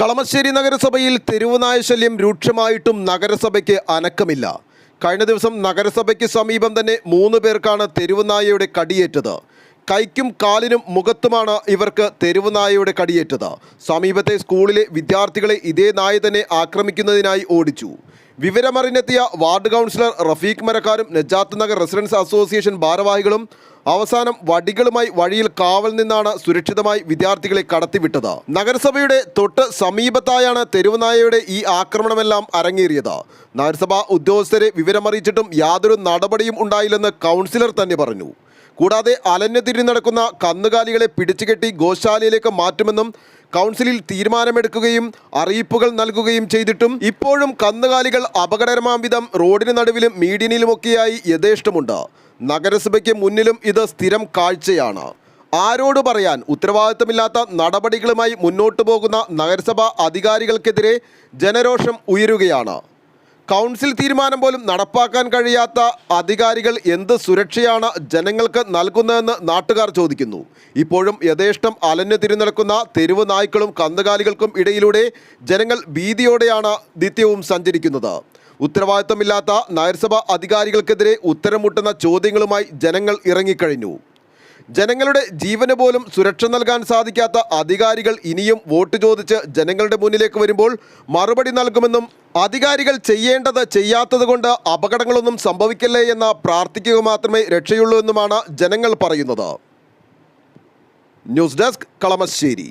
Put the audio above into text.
കളമശ്ശേരി നഗരസഭയിൽ തെരുവുനായ ശല്യം രൂക്ഷമായിട്ടും നഗരസഭയ്ക്ക് അനക്കമില്ല. കഴിഞ്ഞ ദിവസം നഗരസഭയ്ക്ക് സമീപം തന്നെ മൂന്ന് പേർക്കാണ് തെരുവുനായയുടെ കടിയേറ്റത്. കൈക്കും കാലിനും മുഖത്തുമാണ് ഇവർക്ക് തെരുവുനായയുടെ കടിയേറ്റത്. സമീപത്തെ സ്കൂളിലെ വിദ്യാർത്ഥികളെ ഇതേ നായ തന്നെ ആക്രമിക്കുന്നതിനായി ഓടിച്ചു. വിവരമറിഞ്ഞെത്തിയ വാർഡ് കൗൺസിലർ റഫീഖ് മരക്കാരും നജാത്ത് നഗർ റെസിഡൻസ് അസോസിയേഷൻ ഭാരവാഹികളും അവസാനം വടികളുമായി വഴിയിൽ കാവൽ നിന്നാണ് സുരക്ഷിതമായി വിദ്യാർത്ഥികളെ കടത്തിവിട്ടത്. നഗരസഭയുടെ തൊട്ട് സമീപത്തായാണ് തെരുവുനായയുടെ ഈ ആക്രമണമെല്ലാം അരങ്ങേറിയത്. നഗരസഭാ ഉദ്യോഗസ്ഥരെ വിവരമറിയിച്ചിട്ടും യാതൊരു നടപടിയും ഉണ്ടായില്ലെന്ന് കൗൺസിലർ തന്നെ പറഞ്ഞു. കൂടാതെ അലഞ്ഞു നടക്കുന്ന കന്നുകാലികളെ പിടിച്ചുകെട്ടി ഗോശാലയിലേക്ക് മാറ്റുമെന്നും കൗൺസിലിൽ തീരുമാനമെടുക്കുകയും അറിയിപ്പുകൾ നൽകുകയും ചെയ്തിട്ടും ഇപ്പോഴും കന്നുകാലികൾ അപകടകരമാം വിധം റോഡിന് നടുവിലും മീഡിയനിലുമൊക്കെയായി യഥേഷ്ടമുണ്ട്. നഗരസഭയ്ക്ക് മുന്നിലും ഇത് സ്ഥിരം കാഴ്ചയാണ്. ആരോട് പറയാൻ ഉത്തരവാദിത്തമില്ലാത്ത നടപടികളുമായി മുന്നോട്ടു പോകുന്ന നഗരസഭാ അധികാരികൾക്കെതിരെ ജനരോഷം ഉയരുകയാണ്. കൗൺസിൽ തീരുമാനം പോലും നടപ്പാക്കാൻ കഴിയാത്ത അധികാരികൾ എന്ത് സുരക്ഷയാണ് ജനങ്ങൾക്ക് നൽകുന്നതെന്ന് നാട്ടുകാർ ചോദിക്കുന്നു. ഇപ്പോഴും യഥേഷ്ടം അലഞ്ഞു തിരിഞ്ഞടക്കുന്ന തെരുവ് നായ്ക്കളും കന്നുകാലികൾക്കും ഇടയിലൂടെ ജനങ്ങൾ ഭീതിയോടെയാണ് നിത്യവും സഞ്ചരിക്കുന്നത്. ഉത്തരവാദിത്തമില്ലാത്ത നഗരസഭാ അധികാരികൾക്കെതിരെ ഉത്തരം മുട്ടുന്ന ചോദ്യങ്ങളുമായി ജനങ്ങൾ ഇറങ്ങിക്കഴിഞ്ഞു. ജനങ്ങളുടെ ജീവന് പോലും സുരക്ഷ നൽകാൻ സാധിക്കാത്ത അധികാരികൾ ഇനിയും വോട്ട് ചോദിച്ച് ജനങ്ങളുടെ മുന്നിലേക്ക് വരുമ്പോൾ മറുപടി നൽകുമെന്നും അധികാരികൾ ചെയ്യേണ്ടത് ചെയ്യാത്തത് കൊണ്ട് അപകടങ്ങളൊന്നും സംഭവിക്കല്ലേ എന്ന് പ്രാർത്ഥിക്കുക മാത്രമേ രക്ഷയുള്ളൂ എന്നുമാണ് ജനങ്ങൾ പറയുന്നത്. News desk Kalamassery.